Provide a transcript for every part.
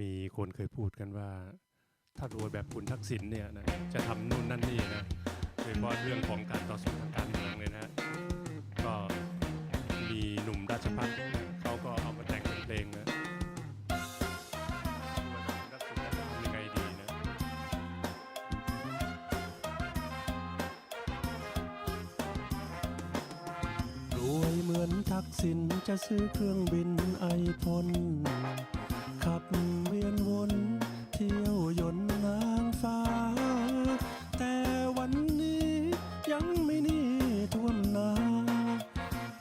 มีคนเคยพูดกันว่า ถ้ารวยแบบคุณทักษิณเนี่ยนะจะทำนู่นนั่นนี่นะโดยเฉพาะเรื่องของการต่อสู้ทางการเมืองเลยนะก็มีหนุ่มราชพัฒน์เขาก็เอามาแต่งเป็นเพลงนะรวยแบบคุณทักษิณจะทำยังไงดีนะรวยเหมือนทักษิณจะซื้อเครื่องบินไอพ่น ขับเวียนวนเที่ยวยนนางฟ้า แต่วันนี้ยังไม่นี่ท่วมนา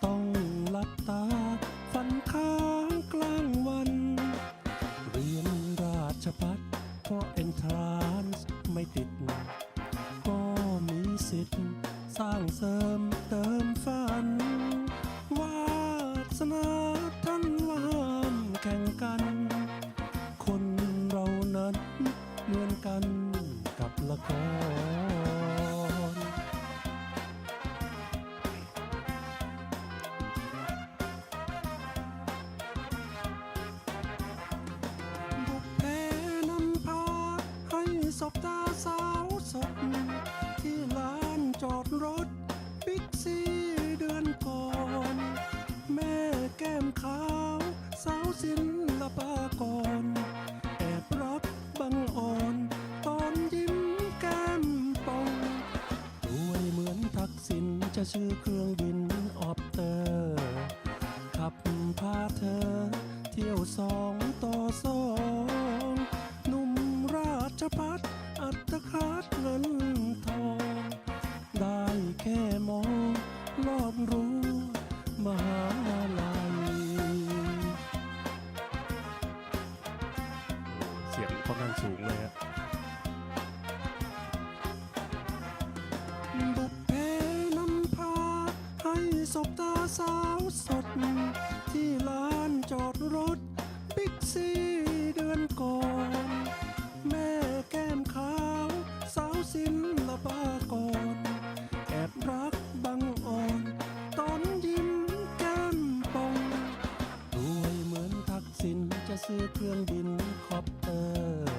ต้องหลับตาฝันค้างกลางวัน เรียนราชพัฒเพราะเอนทรานซ์ไม่ติด ก็มีสิทธิ์สร้างเสริม ฝันเหมือนกันกับละคร จะชื่อเครื่องบินออปเตอร์ขับพาเธอ เที่ยวสองต่อสองหนุ่มราชพัฒอัตคาดเงินทอง ได้แค่มองรอบรู้มหาลัยเสียงค่อนข้างสูงเลยฮะ สบตาสาวสด ที่ลานจอดรถบิ๊กซีเดือนก่อน แม่แก้มขาว สาวศิลปากรแอบรักบังอ่อน ตอนยิ้มแก้มปองรวยเหมือนทักษิณจะซื้อเครื่องบินคอปเตอร์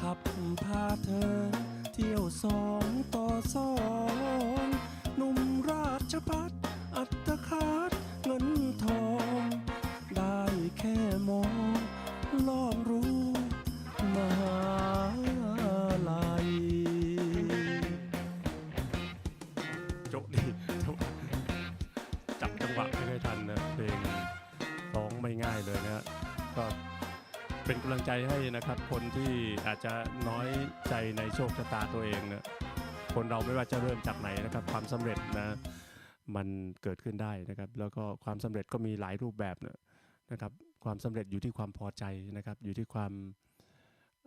ขับพาเธอ เที่ยวสองต่อสองหนุ่มราชพัฒ ไม่ง่ายเลยนะฮะก็เป็นกำลังใจให้นะครับ คนที่อาจจะน้อยใจในโชคชะตาตัวเองนะคนเราไม่ว่าจะเริ่มจากไหนนะครับ ความสำเร็จนะมันเกิดขึ้นได้นะครับ แล้วก็ความสำเร็จก็มีหลายรูปแบบนะนะครับความสำเร็จอยู่ที่ความพอใจนะครับ อยู่ที่ความ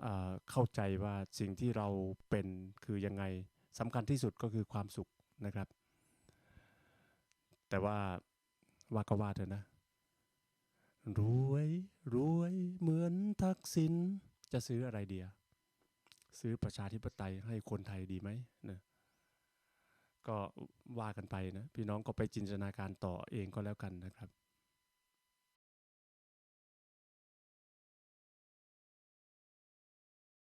เอ่อเข้าใจว่าสิ่งที่เราเป็นคือยังไงสำคัญที่สุดก็คือความสุขนะครับ แต่ว่าว่าก็ว่าเถอะนะ รวยรวยเหมือนทักษิณจะซื้ออะไรเดีย ซื้อประชาธิปไตยให้คนไทยดีไหมนะก็ว่ากันไปนะ พี่น้องก็ไปจินตนาการต่อเองก็แล้วกันนะครับ